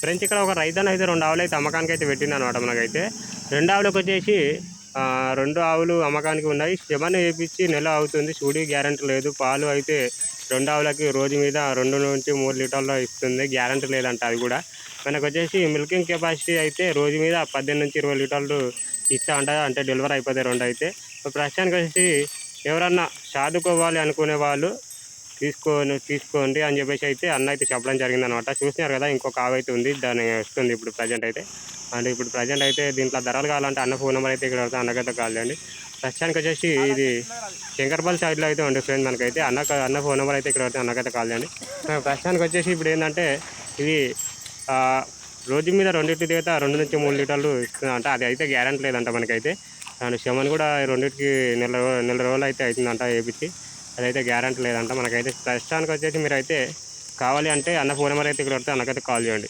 Friends ఇక్కడ ఒక రైతన్న అయితే రెండు ఆవులు అయితే అమ్మకానికి అయితే పెట్టింది అనమాట మనకైతే. రెండు ఆవులకు వచ్చేసి రెండు ఆవులు అమ్మకానికి ఉన్నాయి. శమన వేపించి నెల అవుతుంది చూడి గ్యారంటీ లేదు. పాలు అయితే రెండు ఆవులకి రోజు మీద రెండు నుంచి మూడు లీటర్లు ఇస్తుంది గ్యారంటీ లేదంట అది కూడా. మనకు వచ్చేసి మిల్కింగ్ కెపాసిటీ అయితే రోజు మీద పద్దెనిమిది నుంచి ఇరవై లీటర్లు ఇస్తా అంట అంటే డెలివరీ అయిపోతాయి రెండు అయితే. ప్రస్తుతానికి వచ్చేసి ఎవరన్నా చదువుకోవాలి అనుకునే వాళ్ళు తీసుకోని తీసుకోండి అని చెప్పేసి అయితే అన్న అయితే చెప్పడం జరిగింది అనమాట చూసినారు కదా ఇంకొక ఆవు అయితే ఉంది దాని వస్తుంది ఇప్పుడు ప్రజెంట్ అయితే. అంటే ఇప్పుడు ప్రజెంట్ అయితే దీంట్లో ధరలు కావాలంటే అన్న ఫోన్ నెంబర్ అయితే ఇక్కడ పెడతా అన్నకైతే కాల్ చేయండి. ప్రస్తుతానికి వచ్చేసి ఇది శంకర్పల్లి సైడ్లో అయితే ఉండే ఫ్రెండ్ మనకైతే. అన్న అన్న ఫోన్ నెంబర్ అయితే ఇక్కడ పెడతా అన్నకైతే కాల్ చేయండి. ప్రస్తుతానికి వచ్చేసి ఇప్పుడు ఏంటంటే ఇది రోజు మీద రెండింటి దిగుతా రెండు నుంచి మూడు లీటర్లు ఇస్తుందంట. అది అయితే గ్యారంటీ లేదంట మనకైతే. అండ్ శమన్ కూడా రెండింటికి నెల నెల రోజులు అయితే అవుతుందంట వేపించి అదైతే గ్యారంటీ లేదంట. మనకైతే ప్రస్తుతానికి వచ్చేసి మీరైతే కావాలి అంటే అన్న ఫోన్ నెంబర్ అయితే ఇక్కడ వస్తే అన్నకైతే కాల్ చేయండి.